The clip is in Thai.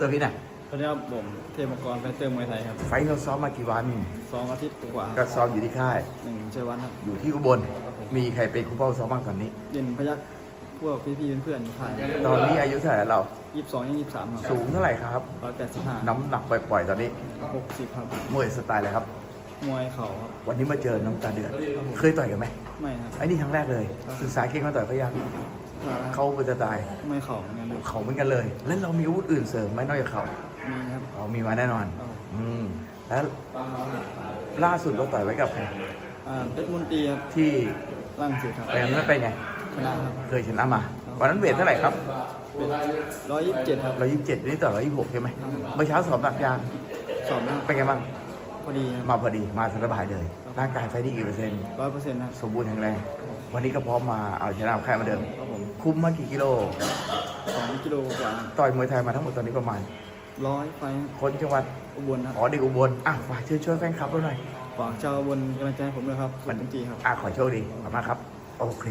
ตัวพี่น่ะสวัสดีครับผมเทพมังกรแฟนเตอร์มวยไทยครับ ไฟท์เราซ้อมมากี่วันสองอาทิตย์กว่าก็ซ้อมอยู่ที่ค่าย หนึ่งเชยวันครับอยู่ที่อุบล มีใครเป็นคุณพ่อซ้อมบ้างตอนนี้เด่นพยักพวกพี่ๆเพื่อนๆผ่านตอนนี้อายุเท่าไหร่เรา ยี่สิบสองยังยี่สิบสามครับสูงเท่าไหร่ครับ ร้อยแปดสิบห้าน้ำหนักปล่อยๆตอนนี้หกสิบครับ มวยสไตล์อะไรครับ มวยเข่าครับวันนี้มาเจอน้ำตาเดือด เคยต่อยกันไหมไม่ครับ ไอ้นี่ครั้งแรกเลยศึกษาเก่งมาต่อยพยัง เขาเป็นสไตล์ไม่เข่าเหมือนกันครับเขาเหมือนกันเลย แล้วเรามีอาวุธอื่นเสริมไหมนอกจากเขามีครับเขามีมาแน่นอนครับอืมแล้วล่าสุดเราต่อยไว้กับใครอ่าเพชรมนตรีครับที่ร่างสุดครับแปลงนั้นเป็นไงชนะครับเคยชนะมาวันนั้นเวทเท่าไหร่ครับร้อยยี่สิบเจ็ดครับร้อยยี่สิบเจ็ดนี่ต่อร้อยยี่สิบหกใช่ไหมเมื่อเช้าสอบหนักยางสอบนะครับเป็นไงบ้างพอดีครับมาพอดีมาสบายเลยร่างกายไฟดีกี่เปอร์เซ็นต์ร้อยเปอร์เซ็นต์ครับสมบูรณ์แข็งแรงวันนี้ก็พร้อมมาเอาชนะใครมาเดิม ครับผมคุ้มมากี่กิโล สองกิโลกว่าต่อยมวยไทยมาทั้งหมดตอนนี้ประมาณ ร้อยไฟคนจังหวัดอุบลครับอ๋อเด็กอุบลอะฝากเชิญช่วยแฟนคลับเราหน่อยฝากชาวอุบลกำลังใจให้ผมด้วยครับสุดจริงๆครับ อะขอโชคดีขอบคุณมากครับโอเค